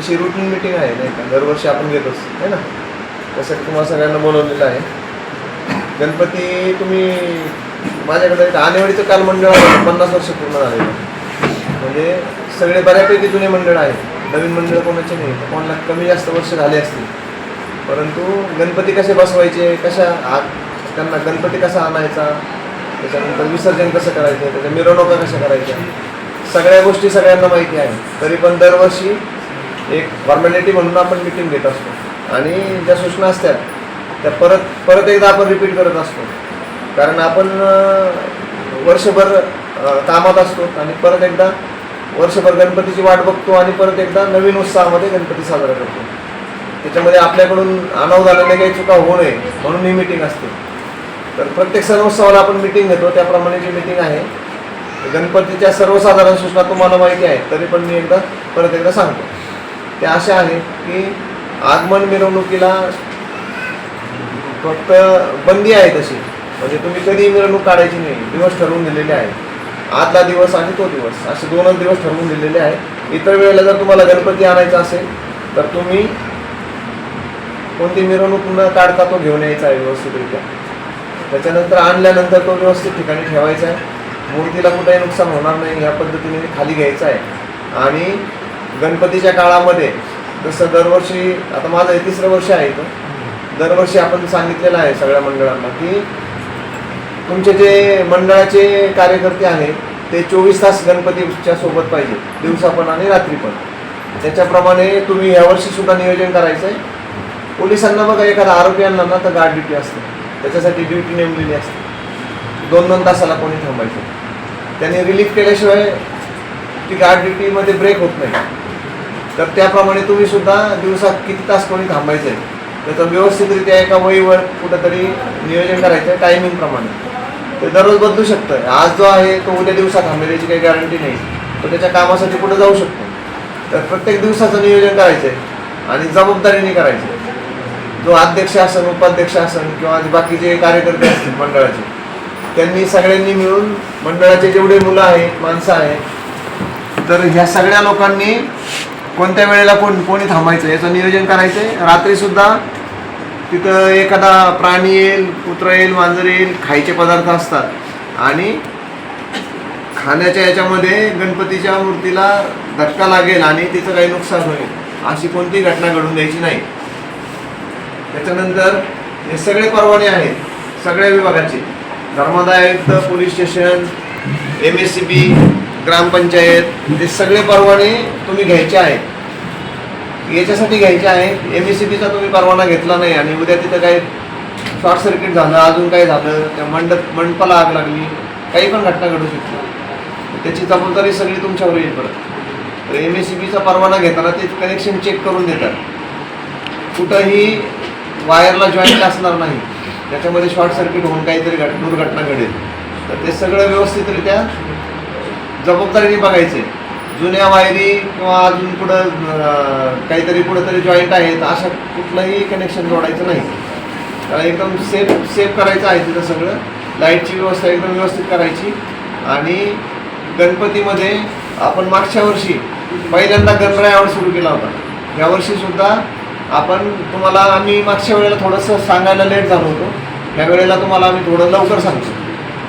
तशी routine meeting आहे नाही का? दरवर्षी आपण घेतोच आहे ना? त्यासाठी तुम्हाला सगळ्यांना बोलवलेलं आहे. गणपती तुम्ही माझ्याकडे एक आणेवाडीचं काल मंडळ पन्नास वर्ष पूर्ण झालेलं. म्हणजे सगळे बऱ्यापैकी जुने मंडळ आहेत. नवीन मंडळ कोणाचे नाही. कोणाला कमी जास्त वर्ष झाले असतील. परंतु गणपती कसे बसवायचे? कशा आ त्यांना गणपती कसा आणायचा? त्याच्यानंतर विसर्जन कसं करायचं? त्याच्या मिरवणुका कशा करायच्या? सगळ्या गोष्टी सगळ्यांना माहिती आहे. तरी पण दरवर्षी एक फॉर्मॅलिटी म्हणून आपण मिटिंग घेत असतो. आणि ज्या सूचना असतात त्या परत परत एकदा आपण रिपीट करत असतो. कारण आपण वर्षभर कामात असतो आणि परत एकदा वर्षभर गणपतीची वाट बघतो आणि परत एकदा नवीन उत्साहामध्ये गणपती साजरा करतो. त्याच्यामध्ये आपल्याकडून अनाव झालेल्या काही चुका होऊ नये म्हणून ही मिटिंग असते. तर प्रत्येक सण उत्सवाला आपण मिटिंग घेतो. त्याप्रमाणे जी मिटिंग आहे गणपतीच्या सर्वसाधारण सूचना तुम्हाला माहिती आहे तरी पण मी एकदा परत एकदा सांगतो. त्या अशा आहेत की आगमन मिरवणुकीला फक्त बंदी आहे तशी. म्हणजे तुम्ही कधी मिरवणूक काढायची नाही. दिवस ठरवून दिलेले आहे आतला दिवस आणि तो दिवस. असे दोनच दिवस ठरवून दिलेले आहे इतर वेळेला जर तुम्हाला गणपती आणायचा असेल तर तुम्ही कोणती मिरवणूक न काढता तो घेऊन यायचा आहे व्यवस्थितरित्या. त्याच्यानंतर आणल्यानंतर तो व्यवस्थित ठिकाणी ठेवायचा आहे. मूर्तीला कुठेही नुकसान होणार नाही. या पद्धतीने खाली घ्यायचा आहे. आणि गणपतीच्या काळामध्ये जसं दरवर्षी आता माझं हे तिसरं वर्ष आहे इथं. दरवर्षी आपण सांगितलेलं आहे सगळ्या मंडळांना की तुमचे जे मंडळाचे कार्यकर्ते आहेत ते चोवीस तास गणपतीच्या सोबत पाहिजे दिवसा पण आणि रात्री पण त्याच्याप्रमाणे तुम्ही यावर्षी सुद्धा नियोजन करायचं आहे पोलिसांना बघा एखादा आरोपी आणला ना तर गार्ड ड्युटी असते. त्याच्यासाठी ड्युटी नेमलेली असते. दोन दोन तासाला कोणी थांबायचं. त्यांनी रिलीफ केल्याशिवाय ती गार्ड ड्युटीमध्ये ब्रेक होत नाही. तर त्याप्रमाणे तुम्ही सुद्धा दिवसात किती तास कोणी थांबायचं आहे त्याचं व्यवस्थितरित्या एका वहीवर कुठंतरी नियोजन करायचं आहे टायमिंगप्रमाणे ते दररोज बदलू शकतं आज जो आहे तो उद्या दिवसात थांबेल याची काही गॅरंटी नाही. तो त्याच्या कामासाठी कुठं जाऊ शकतो? तर प्रत्येक दिवसाचं नियोजन करायचं आहे आणि जबाबदारीने करायचं आहे जो अध्यक्ष असन उपाध्यक्ष असन किंवा जे बाकीचे कार्यकर्ते असतील मंडळाचे त्यांनी सगळ्यांनी मिळून मंडळाचे जेवढे मुलं आहेत माणसं आहेत तर ह्या सगळ्या लोकांनी कोणत्या वेळेला कोण कोणी थांबायचं? याचं नियोजन करायचं आहे रात्रीसुद्धा तिथं एखादा प्राणी येईल कुत्रा येईल मांजर येईल खायचे पदार्थ असतात. आणि खाण्याच्या याच्यामध्ये गणपतीच्या मूर्तीला धक्का लागेल आणि तिचं काही नुकसान होईल अशी कोणतीही घटना घडून द्यायची नाही. त्याच्यानंतर हे सगळे परवाने आहेत सगळ्या विभागाचे. धर्मादाय आयुक्त police station M S C B ग्रामपंचायत ते सगळे परवाने तुम्ही घ्यायचे आहेत. याच्यासाठी घ्यायचे आहेत. एम एस सी बीचा तुम्ही परवाना घेतला नाही आणि उद्या तिथं काही शॉर्ट सर्किट झालं अजून काय झालं त्या मंडप मंडपाला आग लागली काही पण घटना घडू शकते त्याची जबाबदारी सगळी तुमच्यावर येईल परत. तर एम एस सी बीचा परवाना घेताना ते कनेक्शन चेक करून देतात. कुठंही वायरला जॉईंट असणार नाही. त्याच्यामध्ये शॉर्ट सर्किट होऊन काहीतरी घट दुर्घटना घडेल. तर ते सगळं व्यवस्थितरित्या जबाबदारीने बघायचे. जुन्या वायरी किंवा अजून पुढं काहीतरी कुठंतरी जॉईंट आहेत अशा कुठलंही कनेक्शन जोडायचं नाही. त्याला एकदम सेफ सेफ करायचं आहे तिथं सगळं. लाईटची व्यवस्था एकदम व्यवस्थित करायची. आणि गणपतीमध्ये आपण मागच्या वर्षी पहिल्यांदा गणरायावर सुरू केला होता. यावर्षीसुद्धा आपण तुम्हाला आम्ही मागच्या वेळेला थोडंसं सांगायला लेट झालो होतो. ह्या वेळेला तुम्हाला आम्ही थोडं लवकर सांगतो.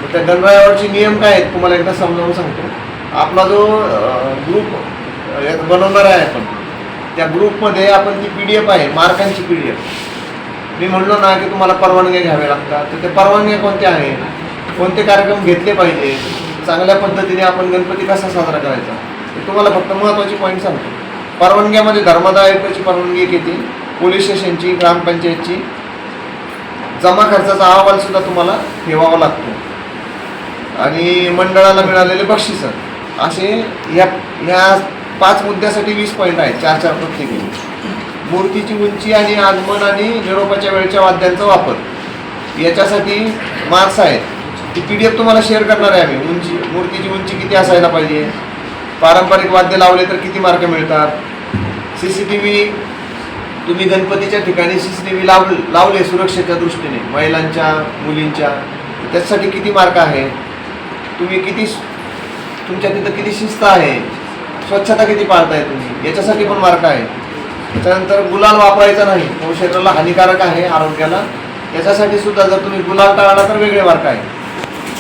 तर त्या गणरायावरचे नियम काय आहेत तुम्हाला एकदा समजावून सांगतो. आपला जो ग्रुप बनवणार आहे आपण त्या ग्रुपमध्ये आपण ती पी डी एफ आहे मार्कांची पी डी एफ मी म्हणलो ना की तुम्हाला परवानग्या घ्याव्या लागतात तर ते परवानग्या कोणत्या आहेत कोणते कार्यक्रम घेतले पाहिजे? चांगल्या पद्धतीने आपण गणपती कसा साजरा करायचा? ते तुम्हाला फक्त महत्त्वाची पॉईंट सांगतो. परवानग्यामध्ये धर्मदाय आयुक्ताची परवानगी घेते पोलीस स्टेशनची ग्रामपंचायतची. जमा खर्चाचा अहवालसुद्धा तुम्हाला ठेवावा लागतो. आणि मंडळाला मिळालेले बक्षिसं. असे या ह्या पाच मुद्द्यासाठी वीस पॉईंट आहेत चार चार प्रत्येकी. मूर्तीची उंची आणि आगमन आणि निरोपाच्या वेळच्या वाद्यांचा वापर. याच्यासाठी मार्क्स आहेत. ती पी डी एफ तुम्हाला शेअर करणार आहे आम्ही. उंची मूर्तीची उंची किती असायला पाहिजे? पारंपरिक वाद्य लावले तर किती मार्क मिळतात? सी सी टी व्ही तुम्ही गणपतीच्या ठिकाणी सी सी टी व्ही लाव लावले सुरक्षेच्या दृष्टीने महिलांच्या मुलींच्या त्याच्यासाठी किती मार्क आहे? तुम्ही किती तुमच्या तिथं किती शिस्त आहे? स्वच्छता किती पाळताय तुम्ही? याच्यासाठी पण मार्क आहे. त्याच्यानंतर गुलाल वापरायचा नाही. तो शरीराला हानिकारक आहे आरोग्याला. याच्यासाठी सुद्धा जर तुम्ही गुलाल टाळला तर वेगळे मार्क आहे.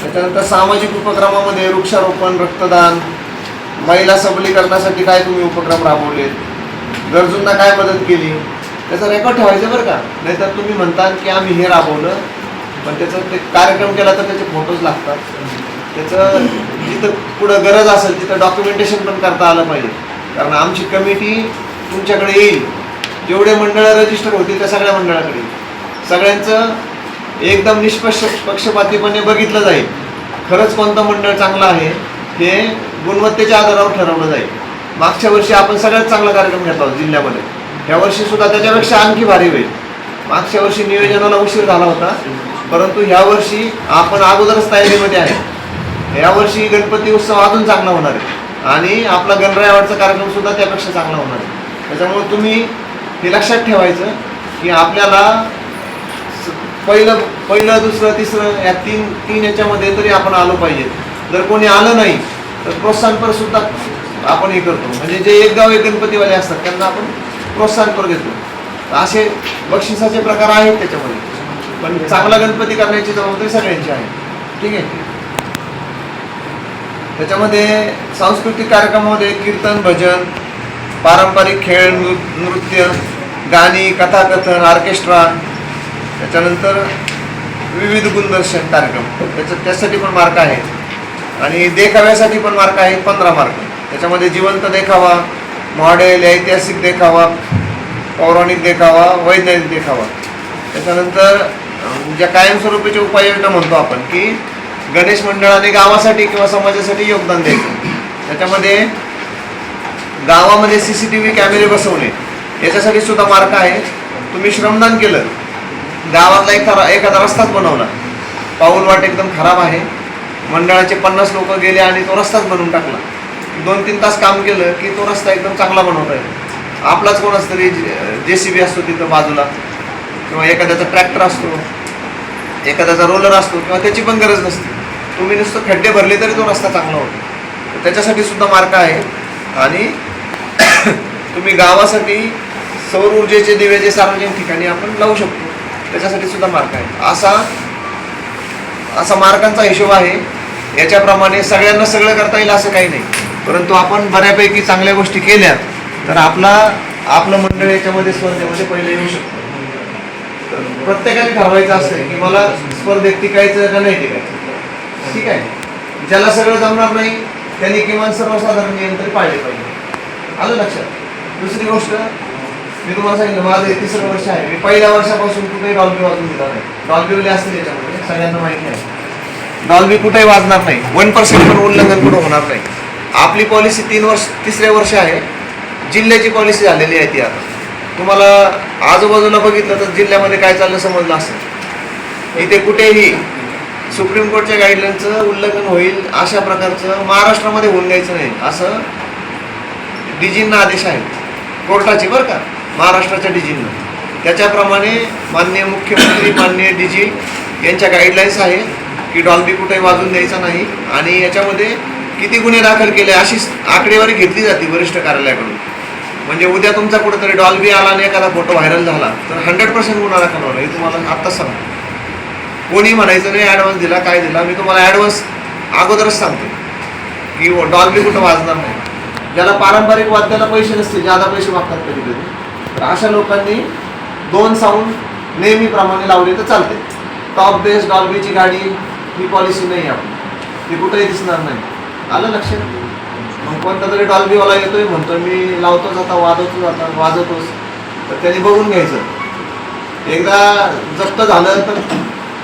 त्याच्यानंतर सामाजिक उपक्रमामध्ये वृक्षारोपण रक्तदान महिला सबलीकरणासाठी काय तुम्ही उपक्रम राबवलेत? गरजूंना काय मदत केली? त्याचा रेकॉर्ड ठेवायचं बरं का. नाहीतर तुम्ही म्हणता की आम्ही हे राबवलं पण त्याचं ते कार्यक्रम केला तर त्याचे फोटोज लागतात. त्याचं जिथं पुढं गरज असेल तिथं डॉक्युमेंटेशन पण करता आलं पाहिजे. कारण आमची कमिटी तुमच्याकडे येईल. जेवढे मंडळं रजिस्टर होतील त्या सगळ्या मंडळाकडे सगळ्यांचं एकदम निष्पक्ष पक्षपातीपणे बघितलं जाईल. खरंच कोणतं मंडळ चांगलं आहे हे गुणवत्तेच्या आधारावर ठरवलं जाईल. मागच्या वर्षी आपण सगळ्यात चांगला कार्यक्रम घेतला होता जिल्ह्यामध्ये. ह्या वर्षी सुद्धा त्याच्यापेक्षा आणखी भारी होईल. मागच्या वर्षी नियोजनाला उशीर झाला होता. परंतु ह्या वर्षी आपण अगोदरच तयारीमध्ये आहे. यावर्षी गणपती उत्सव अजून चांगला होणार आहे. आणि आपला गणरायावरचा कार्यक्रम सुद्धा त्यापेक्षा चांगला होणार आहे. त्याच्यामुळे तुम्ही हे लक्षात ठेवायचं की आपल्याला स- पहिलं पहिलं दुसरं तिसरं या तीन तीन याच्यामध्ये तरी आपण आलो पाहिजे. जर कोणी आलं नाही तर प्रोत्साहनपर सुद्धा आपण हे करतो. म्हणजे जे एक गाव एक गणपतीवाले असतात त्यांना आपण प्रोत्साहनपर देतो असे बक्षिसाचे प्रकार आहेत त्याच्यामध्ये. पण चांगला गणपती करण्याची जबाबदारी सगळ्यांची आहे. ठीक आहे? त्याच्यामध्ये सांस्कृतिक कार्यक्रमामध्ये कीर्तन भजन पारंपरिक खेळ नृ नृत्य गाणी कथाकथन ऑर्केस्ट्रा त्याच्यानंतर विविध गुणदर्शन कार्यक्रम. त्याच्या त्यासाठी पण मार्क आहेत आणि देखाव्यासाठी पण मार्क आहेत पंधरा मार्क. त्याच्यामध्ये जिवंत देखावा मॉडेल ऐतिहासिक देखावा पौराणिक देखावा वैज्ञानिक देखावा. त्याच्यानंतर ज्या कायमस्वरूपीच्या उपाययोजना म्हणतो आपण की गणेश मंडळाने गावासाठी किंवा समाजासाठी योगदान द्यायचं त्याच्यामध्ये गावामध्ये सी सी टी व्ही कॅमेरे बसवणे याच्यासाठी सुद्धा मार्क आहे. तुम्ही श्रमदान केलं गावातला एखादा एखादा रस्ताच बनवला. पाऊल वाट एकदम खराब आहे. मंडळाचे पन्नास लोक गेले आणि तो रस्ताच बनवून टाकला. दोन तीन तास काम केलं की तो रस्ता एकदम चांगला बनवता येईल आपलाच कोणाच तरी जे सी बी असतो तिथं बाजूला किंवा एखाद्याचा ट्रॅक्टर असतो एखाद्याचा रोलर असतो किंवा त्याची पण गरज नसते. तुम्ही नुसतं खड्डे भरले तरी तो रस्ता चांगला होतो. त्याच्यासाठी सुद्धा मार्ग आहे. आणि तुम्ही गावासाठी सौर ऊर्जेचे दिवे जे सार्वजनिक ठिकाणी आपण लावू शकतो त्याच्यासाठी सुद्धा मार्ग आहे. असा असा मार्गांचा हिशोब आहे. याच्याप्रमाणे सगळ्यांना सगळं करता येईल असं काही नाही. परंतु आपण बऱ्यापैकी चांगल्या गोष्टी केल्या तर आपला आपलं मंडळ याच्यामध्ये स्पर्धेमध्ये पहिले येऊ शकतो. प्रत्येकाने ठरवायचं असतं की मला स्पर्धेत टिकायचं का नाही टिकायचं. ठीक आहे. ज्याला सगळं जमणार नाही त्यांनी किमान सर्वसाधारण नियम तरी पाळले पाहिजे. आलं लक्षात? दुसरी गोष्ट मी तुम्हाला सांगितलं माझं तिसरं वर्ष आहे. मी पहिल्या वर्षापासून कुठेही डॉल्बी वाजून दिला नाही. डॉल्बीवाले असतील याच्यामध्ये सगळ्यांना माहिती आहे. डॉल्बी कुठेही वाजणार नाही. वन पर्सेंट पण उल्लंघन कुठं होणार नाही. आपली पॉलिसी तीन वर्ष तिसरे वर्ष आहे. जिल्ह्याची पॉलिसी झालेली आहे ती आता. तुम्हाला आजूबाजूला बघितलं तर जिल्ह्यामध्ये काय चाललं समजलं असेल. इथे कुठेही सुप्रीम कोर्टच्या गाईडलाईनचं उल्लंघन होईल अशा प्रकारचं महाराष्ट्रामध्ये होऊन द्यायचं नाही असं डीजींना आदेश आहेत. कोर्टाचे बरं का महाराष्ट्राच्या डीजींना त्याच्याप्रमाणे माननीय मुख्यमंत्री माननीय डीजी यांच्या गाईडलाईन्स आहे की डॉल्बी कुठेही वाजून द्यायचा नाही आणि याच्यामध्ये किती गुन्हे दाखल केले अशी आकडेवारी घेतली जाते वरिष्ठ कार्यालयाकडून. म्हणजे उद्या तुमचा कुठेतरी डॉल्बी आला आणि एखादा फोटो व्हायरल झाला तर हंड्रेड पर्सेंट गुन्हा दाखल होणार हे तुम्हाला आत्ताच सांगतो. कोणी म्हणायचं नाही ॲडव्हान्स दिला काय दिला? मी तुम्हाला ॲडव्हान्स अगोदरच सांगतो. की डॉल्बी कुठं वाजणार नाही. ज्याला पारंपरिक वाद्याला पैसे नसतील ज्यादा पैसे मागतात कधी कधी. तर अशा लोकांनी दोन साऊंड नेहमीप्रमाणे लावले तर चालते. टॉप बेस डॉल्बीची गाडी ही पॉलिसी नाही आपली. ती कुठंही दिसणार नाही. आलं लक्षात मग कोणता तरी डॉल्बीवाला येतोय म्हणतो मी लावतोच आता वाजवतोच आता वाजवतोच. तर त्यांनी बघून घ्यायचं. एकदा जप्त झालं तर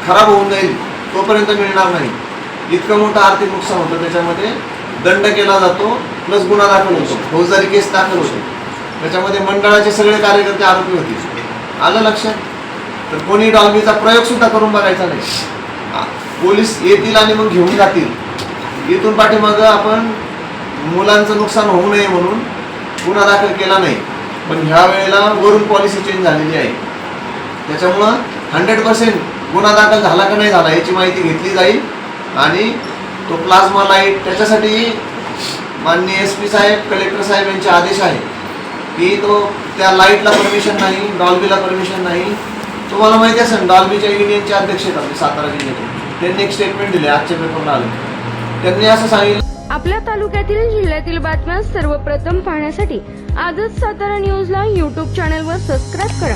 खराब होऊन जाईल तोपर्यंत मिळणार नाही. इतकं मोठं आर्थिक नुकसान होतं त्याच्यामध्ये दंड केला जातो प्लस गुन्हा दाखल होतो. फौजदारी केस दाखल होते. त्याच्यामध्ये मंडळाचे सगळे कार्यकर्ते आरोपी होते. आलं लक्षात? तर कोणी डॉल्बीचा प्रयोग सुद्धा करून बघायचा नाही. पोलीस येतील आणि मग घेऊन जातील. इथून पाठीमागं आपण मुलांचं नुकसान होऊ नये म्हणून गुन्हा दाखल केला नाही. पण ह्या वेळेला वरून पॉलिसी चेंज झालेली आहे. त्याच्यामुळं हंड्रेड पर्सेंट गुन्हा दाखल झाला का नाही झाला याची माहिती घेतली जाईल. आणि तो प्लाझ्मा लाइट त्याच्यासाठी माननीय एस पी साहेब कलेक्टर साहेब यांचे आदेश आहे की तो त्या लाईटला परमिशन नाही डॉल्बीला परमिशन नाही. तुम्हाला माहिती असेल डॉल्बीच्या युनियनचे अध्यक्ष आहेत आपले सातारा जिल्ह्याचे. त्यांनी एक स्टेटमेंट दिले आजच्या पेपरला आले. त्यांनी असं सांगितलं. आपल्या तालुक्यातील जिल्ह्यातील बातम्या सर्वप्रथम पाहण्यासाठी आजच सातारा न्यूजला यूट्यूब चॅनलवर सबस्क्राईब करा.